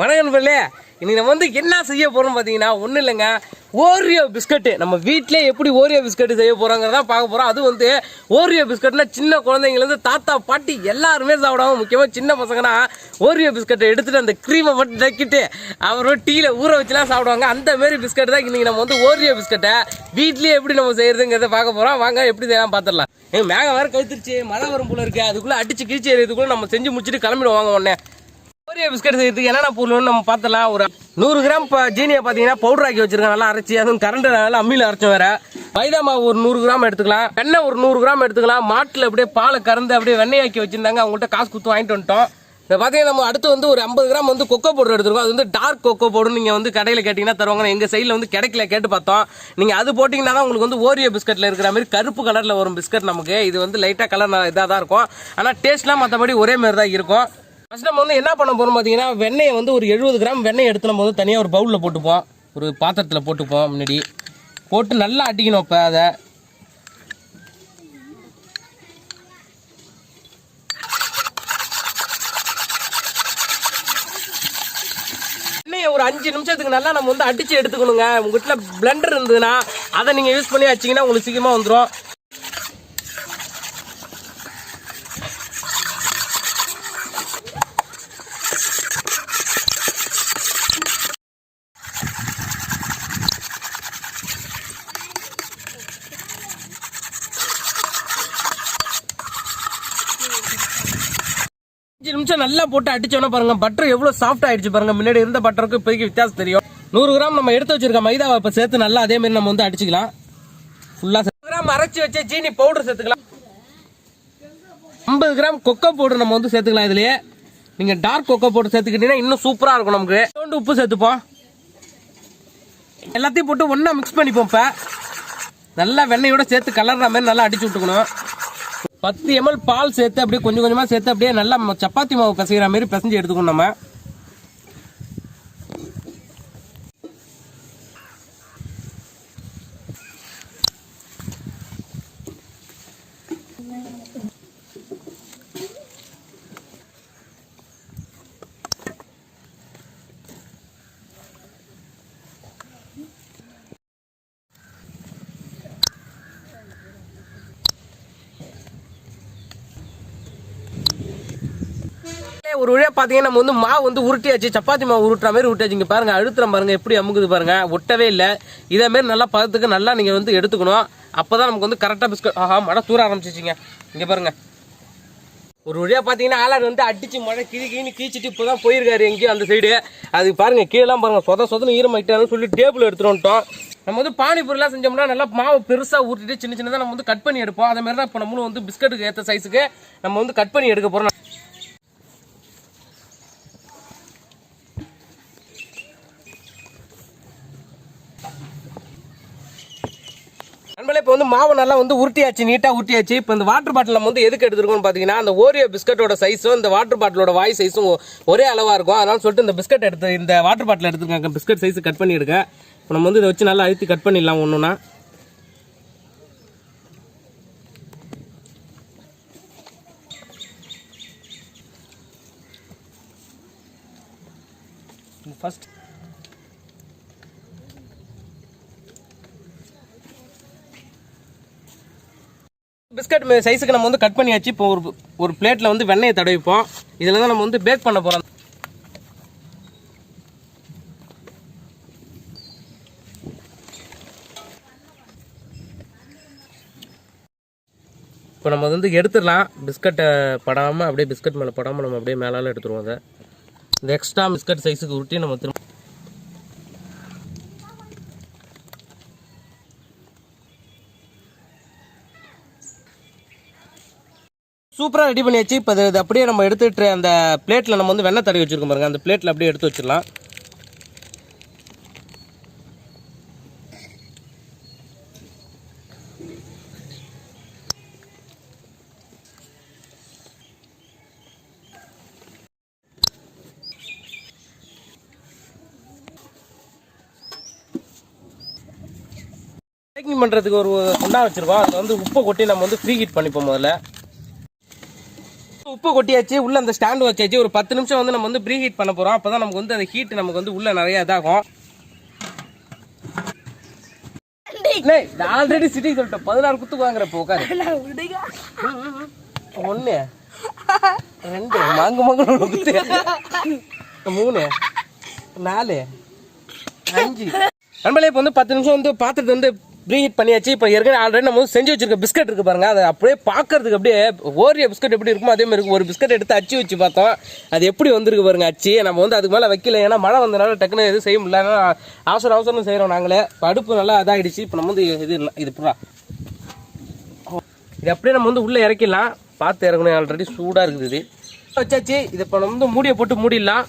வணக்கம் நண்பர்களே. இன்னைக்கு நம்ம வந்து என்ன செய்ய போகிறோம் பார்த்தீங்கன்னா ஒன்றும் இல்லைங்க. ஓரியோ பிஸ்கட்டு நம்ம வீட்டிலே எப்படி ஓரியோ பிஸ்கட்டு செய்ய போகிறோங்கிறத பார்க்க போகிறோம் அது வந்து ஓரியோ பிஸ்கட்னா சின்ன குழந்தைங்கலேருந்து தாத்தா பாட்டி எல்லாருமே சாப்பிடாம முக்கியமாக சின்ன பசங்கன்னா ஓரியோ பிஸ்கட்டை எடுத்துகிட்டு அந்த க்ரீமை மட்டும் தக்கிட்டு அப்புறம் டீயில் ஊற வச்சுலாம் சாப்பிடுவாங்க. அந்த மாரி பிஸ்கட் தான் இன்றைக்கி நம்ம வந்து ஓரியோ பிஸ்கட்டை வீட்லேயே எப்படி நம்ம செய்கிறதுங்கிறத பார்க்க போகிறோம் வாங்க எப்படி செய்யலாம் பார்த்துடலாம் ஏன் மேகம் வேறு கழுத்துருச்சு மழை வரும் போல இருக்குது அதுக்குள்ளே அடிச்சு கிழிச்சு எறியதுக்குள்ளே நம்ம செஞ்சு முடிச்சுட்டு கிளம்பிடுவாங்க உடனே. ஓரியோ பிஸ்கட் செய்யறதுக்கு என்னென்ன பொருள்னு நம்ம பார்த்தலாம் ஒரு நூறு கிராம் இப்போ ஜீனியை பார்த்தீங்கன்னா பவுடர் ஆக்கி வச்சிருக்காங்க நல்லா அரைச்சி அதுவும் கரண்ட் நல்லா அம்மியில் அரைச்சோம் வேற. மைதா மாவு ஒரு நூறு கிராம் எடுத்துக்கலாம். வெண்ணெய் ஒரு நூறு கிராம் எடுத்துக்கலாம். மாட்டில் அப்படியே பாலை கறந்து அப்படியே வெண்ணெய் ஆக்கி வச்சிருந்தாங்க. அவங்கள்ட்ட காசு கொடுத்து வாங்கிட்டு வந்துட்டோம். இப்போ பார்த்தீங்கன்னா நம்ம அடுத்து வந்து ஒரு ஐம்பது கிராம் வந்து கொக்கோ பவுடர் எடுத்துருக்கோம். அது வந்து டார்க் கொக்கோ பவுடர் நீங்கள் வந்து கடையில் கேட்டிங்கன்னா தருவாங்க. எங்கள் சைடில் வந்து கிடைக்கல கேட்டு பார்த்தோம். நீங்கள் அது போட்டிங்கன்னா தான் உங்களுக்கு வந்து ஓரியோ பிஸ்கட்டில் இருக்கிற மாதிரி கருப்பு கலரில் வரும் பிஸ்கட் நமக்கு. இது வந்து லைட்டாக கலர் இதாக தான் இருக்கும். ஆனால் டேஸ்ட்லாம் மற்றபடி ஒரே மாதிரி தான் இருக்கும். ஃபஸ்ட் நம்ம வந்து என்ன பண்ண போகிறோம் பார்த்தீங்கன்னா வெண்ணெயை வந்து ஒரு எழுபது கிராம் வெண்ணெய் எடுத்து நம்ம வந்து தனியாக ஒரு பவுலில் போட்டுப்போம். ஒரு பாத்திரத்தில் போட்டுப்போம் முன்னாடி. போட்டு நல்லா அடிக்கணும் இப்போ அதை. எண்ணெயை ஒரு அஞ்சு நிமிஷத்துக்கு நல்லா நம்ம வந்து அடிச்சு எடுத்துக்கணுங்க. உங்கள் வீட்டில் பிளெண்டர் இருந்ததுன்னா அதை நீங்கள் யூஸ் பண்ணி வச்சீங்கன்னா உங்களுக்கு சீக்கிரமாக வந்துடும் நிமிஷம் நல்லா போட்டு அடிச்சோன்னா பாருங்க பட்டர் எவ்வளவு சாஃப்ட் ஆயிடுச்சு பாருங்க. முன்னாடி இருந்த பட்டருக்கு இப்போதைக்கு வித்தியாசம் தெரியும். நூறு கிராம் நம்ம எடுத்து வச்சிருக்க மைதாவை இப்போ சேர்த்து நல்லா அதே மாதிரி நம்ம வந்து அடிச்சுக்கலாம். ஃபுல்லா கிராம் அரைச்சி வச்ச சீனி பவுடர் சேர்த்துக்கலாம். ஐம்பது கிராம் கொக்கோ பவுடர் நம்ம வந்து சேர்த்துக்கலாம் இதுலயே. நீங்க டார்க் கொக்கோ பவுடர் சேர்த்துக்கிட்டீங்கன்னா இன்னும் சூப்பரா இருக்கும் நமக்கு. உப்பு சேர்த்துப்போம். எல்லாத்தையும் போட்டு ஒன்றா மிக்ஸ் பண்ணிப்போம் இப்போ. நல்லா வெண்ணையோட சேர்த்து கலர்ற மாதிரி நல்லா அடிச்சு விட்டுக்கணும். பத்து எம்எல் பால் சேர்த்து அப்படியே கொஞ்சம் கொஞ்சமாக சேர்த்து அப்படியே நல்லா சப்பாத்தி மாவு பிசைகிற மாதிரி பிசைஞ்சு எடுத்துக்கணும் நம்ம. ஒரு வழியாக பார்த்தீங்கன்னா நம்ம வந்து மாவு வந்து உருட்டியாச்சு. சப்பாத்தி மாவு உருட்டுற மாதிரி உருட்டியாச்சு இங்கே பாருங்கள் அழுத்துறோம் பாருங்கள் எப்படி அமுக்குது பாருங்கள் ஒட்டவே இல்லை. இதே மாதிரி நல்லா பதத்துக்கு நல்லா நீங்கள் வந்து எடுத்துக்கணும். அப்போ தான் நமக்கு வந்து கரெக்டாக பிஸ்கட் ஆஹா மழை தூர ஆரம்பிச்சிச்சிங்க. இங்கே பாருங்கள் ஒரு வழியாக பார்த்தீங்கன்னா ஆளார் வந்து அடிச்சு மழை கிழி கிழி கீச்சிட்டு இப்பதான் போயிருக்காரு எங்கேயும் அந்த சைடு அது பாருங்க கீழெலாம் பாருங்கள் சொத சொதன்னு ஈரமாயிட்டான்னு சொல்லி டேபிள் எடுத்துகிட்டு வந்துட்டோம். நம்ம வந்து பானிபூரிலாம் செஞ்சோம்னா நல்லா மாவு பெருசாக ஊற்றிட்டு சின்ன சின்னதாக நம்ம வந்து கட் பண்ணி எடுப்போம். அதே மாதிரி தான் இப்போ நம்மளும் வந்து பிஸ்கட்டுக்கு ஏற்ற சைஸுக்கு நம்ம வந்து கட் பண்ணி எடுக்க போகிறோம் மாவு நல்லா வந்து உருட்டியாச்சு நீட்டாக உருட்டியாச்சு. இப்போ இந்த வாட்டர் பாட்டில் நம்ம வந்து எதுக்கு எடுத்துருக்கோம்னு பார்த்தீங்கன்னா அந்த ஓரியோ பிஸ்கட்டோட சைஸும் இந்த வாட்டர் பாட்டிலோட வாய் சைஸும் ஒரே அளவாக இருக்கும். அதனால சொல்லிட்டு இந்த பிஸ்கட் எடுத்து இந்த வாட்டர் பாட்டில் எடுத்துருக்காங்க. பிஸ்கட் சைஸ் கட் பண்ணி எடுக்க இப்போ நம்ம வந்து இதை வச்சு நல்லா அழுத்தி கட் பண்ணிடலாம் ஒன்றுனா ஃபஸ்ட் பிஸ்கட் சைஸுக்கு நம்ம வந்து கட் பண்ணியாச்சு. இப்போ ஒரு ஒரு பிளேட்டில் வந்து வெண்ணெயை தடவிப்போம். இதில் தான் நம்ம வந்து பேக் பண்ண போகிறோம் இப்போ நம்ம வந்து எடுத்துடலாம். பிஸ்கட்டை படாமல் அப்படியே பிஸ்கட் மேலே படாமல் நம்ம அப்படியே மேலால் எடுத்துருவோம் அதை. இந்த எக்ஸ்ட்ரா பிஸ்கட் சைஸுக்கு உருட்டி நம்ம திரும்ப சூப்பராக ரெடி பண்ணியாச்சு. இப்போ இது அப்படியே நம்ம எடுத்துட்டு அந்த பிளேட்டில் நம்ம வந்து வெண்ணெய் தடவி வச்சுருக்கோம் பாருங்கள் அந்த பிளேட்டில் அப்படியே எடுத்து வச்சிடலாம். பேக்கிங் பண்ணுறதுக்கு ஒரு குண்டா வச்சுருக்கோம். அதில் வந்து உப்பை கொட்டி நம்ம வந்து ஃப்ரீ ஹீட் பண்ணிப்போம் முதல்ல. உப்பு கொட்டியாச்சு உள்ள அந்த ஸ்டாண்ட் வச்சாச்சு. ஒரு பத்து நிமிஷம் வந்து நம்ம வந்து ப்ரீ ஹீட் பண்ண போறோம். அப்பதான் நமக்கு வந்து அந்த ஹீட் நமக்கு வந்து உள்ள நிறைய இதாகும். ஆல்ரெடி சிட்டி சொல்லிட்டேன். பதினாறு குத்துக்கு வாங்குற ஒண்ணு. ரெண்டு. மாங்கு மாங்கு குத்து. மூணு. நாலு. அஞ்சு. நண்பர்களே இப்போ வந்து பத்து நிமிஷம் வந்து பாத்திரத்தை வந்து ப்ரீஹீட் பண்ணியாச்சு. இப்போ ஏற்கனவே ஆல்ரெடி நம்ம வந்து செஞ்சு வச்சிருக்க பிஸ்கட் இருக்கு பாருங்கள் அதை அப்படியே பார்க்கறதுக்கு அப்படியே ஓரிய பிஸ்கட் எப்படி இருக்குமோ அதே மாதிரி இருக்கும். ஒரு பிஸ்கட் எடுத்து அச்சு வச்சு பார்த்தோம். அது எப்படி வந்திருக்கு பாருங்க அச்சு. நம்ம வந்து அதுக்கு மேலே வைக்கல. ஏன்னா மழை வந்தனால டக்குன்னு எதுவும் செய்ய முடியல. ஏன்னா அவசரம் அவசரம் செய்கிறோம் நாங்களே. அடுப்பு நல்லா இதாகிடுச்சு இப்போ நம்ம வந்து இது இல்லை இது புறா. இது அப்படியே நம்ம வந்து உள்ளே இறக்கிடலாம். பார்த்து இறக்கணும் ஆல்ரெடி சூடாக இருக்குது இது. வச்சாச்சு. இதை இப்போ நம்ம வந்து மூடியை போட்டு மூடிடலாம்.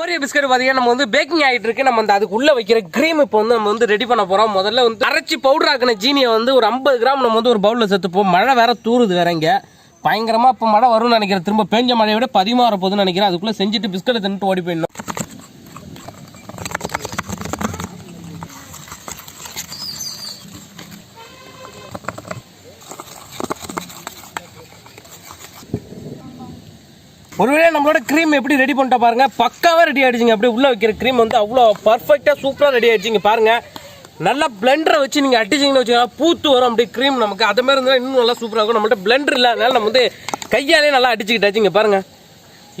ஓரியோ பிஸ்கட் பார்த்தீங்கன்னா நம்ம வந்து பேக்கிங் ஆகிட்டு இருக்கு நம்ம அந்த அதுக்குள்ளே வைக்கிற க்ரீம் இப்போ வந்து நம்ம வந்து ரெடி பண்ண போகிறோம் முதல்ல வந்து அரைச்சி பவுடர் ஆக்கின ஜீனியை வந்து ஒரு ஐம்பது கிராம் நம்ம வந்து ஒரு பவுலில் சேர்த்துப்போம். மழை வேற தூருது வேற இங்கே. பயங்கரமாக இப்போ மழை வரும்னு நினைக்கிறேன். திரும்ப பெஞ்ச மழையை விட பதிமாற போகுதுன்னு நினைக்கிறேன். அதுக்குள்ளே செஞ்சுட்டு பிஸ்கட்டை தின்னுட்டு ஓடி போயிடணும். ஒருவேளை நம்மளோட க்ரீம் எப்படி ரெடி பண்ணிட்ட பாருங்க. பக்காவாக ரெடி ஆகிடுச்சிங்க அப்படியே உள்ளே வைக்கிற க்ரீம் வந்து அவ்வளோ பர்ஃபெக்டாக சூப்பராக ரெடி ஆகிடுச்சிங்க பாருங்க. நல்லா பிளெண்டரை வச்சு நீங்கள் அடிச்சிங்கன்னு வச்சுக்கோங்க. பூத்து வரும் அப்படியே க்ரீம் நமக்கு. அது மாதிரி இருந்தால் இன்னும் நல்லா சூப்பராக இருக்கும். நம்மள்ட்ட பிளெண்டர் இல்லை. அதனால நம்ம வந்து கையாலே நல்லா அடிச்சுக்கிட்டாச்சுங்க. பாருங்க.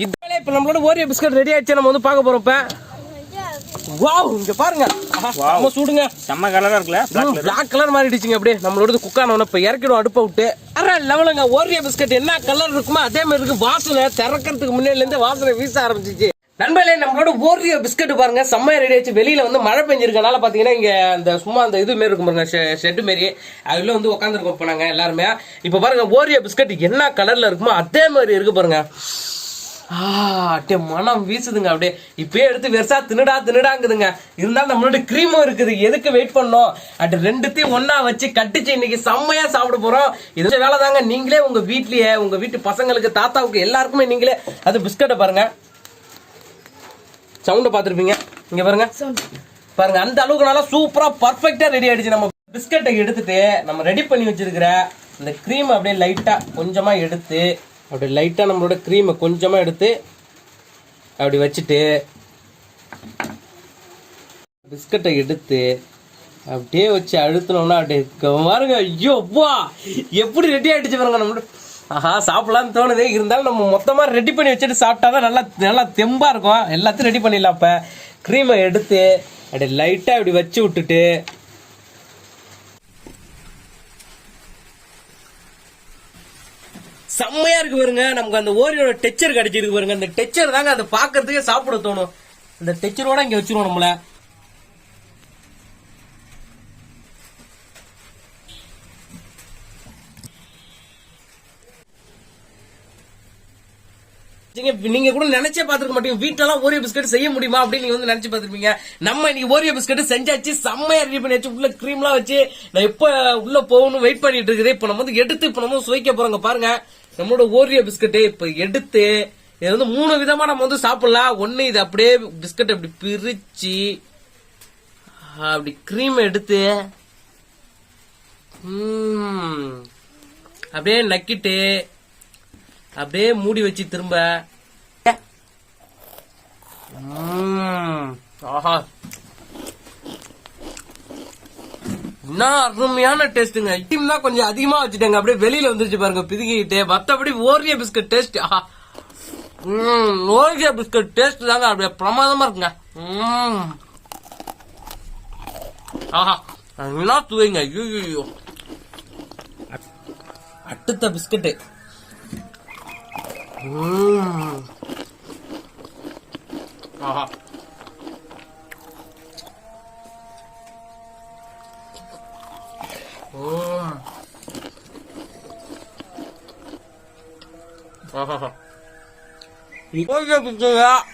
இதாலே இப்போ நம்மளோட ஓரிய பிஸ்கட் ரெடி ஆச்சு நம்ம வந்து பார்க்க போகிறப்ப இப்போ. வாவ் இங்க பாருங்க. செம்ம சூடுங்க. செம்ம கலரா இருக்குல்ல? பிளாக் கலர் மாறிடுச்சுங்க அப்படியே. நம்மளோட குக்கான இப்ப இறக்கிடும் அடுப்பை விட்டு. அரை லெவலுங்க ஓரியோ பிஸ்கட் என்ன கலர் இருக்குமோ அதே மாதிரி இருக்கு. வாசனை திறக்கிறதுக்கு முன்னாடில இருந்து வாசனை வீச ஆரம்பிச்சிச்சு. நண்பர்களே நம்மளோட ஓரியோ பிஸ்கட் பாருங்க செம்மையா ரெடி ஆச்சு வெளியில வந்து மழை பெஞ்சிருக்கனால பாத்தீங்கன்னா இங்க அந்த சும்மா அந்த இது மாரி இருக்கும் பாருங்க ஷெட் மாரி. அதுல வந்து உட்காந்துருக்கோம் இப்போ நாங்க எல்லாருமே. இப்ப பாருங்க ஓரியோ பிஸ்கட் என்ன கலர்ல இருக்குமோ அதே மாதிரி இருக்கு பாருங்க. அப்படியே மனம் வீசுதுங்க அப்படியே. இப்பயே எடுத்து வெறுசா தின்னுடா தின்னுடாங்குதுங்க. இருந்தாலும் நம்மளோட க்ரீமும் இருக்குது. எதுக்கு வெயிட் பண்ணோம்? அட் ரெண்டுத்தையும் ஒண்ணா வச்சு கட்டிச்சு இன்னைக்கு செம்மையா சாப்பிட போறோம். இது வேலை தாங்க நீங்களே உங்க வீட்லயே உங்க வீட்டு பசங்களுக்கு தாத்தாவுக்கு எல்லாருக்குமே நீங்களே அது பிஸ்கட்டை பாருங்க. சவுண்டை பார்த்துருப்பீங்க? இங்க பாருங்க. பாருங்க அந்த அளவுக்கு நல்லா சூப்பரா பர்ஃபெக்டா ரெடி ஆயிடுச்சு. நம்ம பிஸ்கட்டை எடுத்துட்டு நம்ம ரெடி பண்ணி வச்சிருக்கிற இந்த க்ரீம் அப்படியே லைட்டா கொஞ்சமா எடுத்து அப்படி லைட்டாக நம்மளோட க்ரீமை கொஞ்சமாக எடுத்து அப்படி வச்சுட்டு பிஸ்கட்டை எடுத்து அப்படியே வச்சு அழுத்தினோம்னா அப்படியே பாருங்க ஐயோ அப்பா எப்படி ரெடி ஆகிடுச்சு பாருங்க நம்மளோட ஆஹா சாப்பிடலாம்னு தோணுது. இருந்தாலும் நம்ம மொத்தமாக ரெடி பண்ணி வச்சுட்டு சாப்பிட்டாதான் நல்லா நல்லா தெம்பாக இருக்கும். எல்லாத்தையும் ரெடி பண்ணிடலாம் அப்போ க்ரீமை எடுத்து அப்படியே லைட்டாக இப்படி வச்சு விட்டுட்டு செம்மையா இருக்கு பாருங்க. நமக்கு அந்த ஓரியோட டெச்சர் கிடைச்சிருக்கு பாருங்க. அந்த டெச்சர் தாங்க அதை பாக்குறதுக்கே சாப்பிட தோணும். அந்த டெச்சரோட இங்க வச்சிருவோம் நம்மள. நீங்க- நீங்க கூட நினைச்சே பாத்துக்க மாட்டீங்க. வீட்டெல்லாம் ஓரியோ பிஸ்கட் செய்ய முடியுமா அப்படின்னு நீங்க வந்து நினைச்சு பாத்துருப்பீங்க நம்ம இன்னைக்கு ஓரியோ பிஸ்கட் செஞ்சாச்சு செம்மையா ரெடி பண்ணி வச்சு உள்ள கிரீம்லாம் வச்சு நான் எப்ப உள்ள போகணும் வெயிட் பண்ணிட்டு இருக்குது இப்ப நம்ம வந்து எடுத்து இப்ப நம்ம சுவைக்க போறோங்க. பாருங்க. நம்மளோட ஓரியோ பிஸ்கட்டை இப்ப எடுத்து இது வந்து மூணு விதமா நம்ம வந்து சாப்பிடலாம். ஒண்ணு இது அப்படியே பிஸ்கட் அப்படி பிரிச்சு அப்படி கிரீம் எடுத்து ம், அப்படியே நக்கிட்டு அப்படியே மூடி வச்சு திரும்ப. ம், ஆஹா. என்ன அருமையான டேஸ்ட்டுங்க. ஐட்டம் தான் கொஞ்சம் அதிகமா வச்சுட்டேங்க. அப்படியே வெளியில வந்துருச்சு பாருங்க பிதுங்கிட்டு மத்தபடி ஓரிய பிஸ்கட் டேஸ்ட் ஆஹா. பிஸ்கட் டேஸ்ட் தாங்க அப்படியே பிரமாதமா இருக்குங்க. ஆஹா. என்ன துவைங்க ஐயோ அடுத்த பிஸ்கட்டு ஆஹா.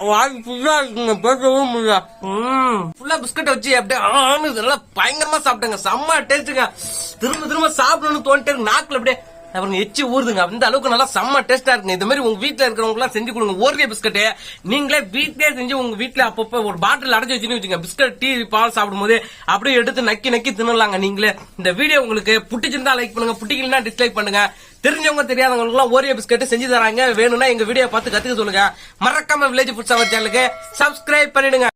வாங்கி ஃபுல்லா இருக்குங்க முடியல ம் ஃபுல்லா பிஸ்கட் வச்சு அப்படியே நல்லா பயங்கரமா சாப்பிட்டேங்க செம்ம டேஸ்ட்டுங்க திரும்ப திரும்ப சாப்பிடணும்னு தோணிட்டே நாக்குல அப்படியே அப்புறம் எச்சி ஊறுதுங்க. அந்த அளவுக்கு நல்லா செம்ம டேஸ்டா இருக்குங்க. இந்த மாதிரி உங்க வீட்டுல இருக்கிறவங்க எல்லாம் செஞ்சு கொடுங்க. ஓரியோ பிஸ்கட் நீங்களே வீட்லயே செஞ்சு உங்க வீட்டுல அப்பப்போ ஒரு பாட்டில் அடைச்சு வச்சுன்னு வச்சுங்க. பிஸ்கட் டீ பால் சாப்பிடும்போது அப்படியே எடுத்து நக்கி நக்கி தின்னலாங்க நீங்களே. இந்த வீடியோ உங்களுக்கு பிடிச்சிருந்தா லைக் பண்ணுங்க. பிடிக்கலனா டிஸ்லைக் பண்ணுங்க. தெரிஞ்சவங்க தெரியாதவங்களுக்கு எல்லாம் ஓரியோ பிஸ்கட் செஞ்சு தராங்க. வேணும்னா எங்க வீடியோ பார்த்து கத்துக்க சொல்லுங்க. மறக்காம வில்லேஜ் ஃபுட் அவர் சேனலுக்கு சப்ஸ்கிரைப் பண்ணிடுங்க.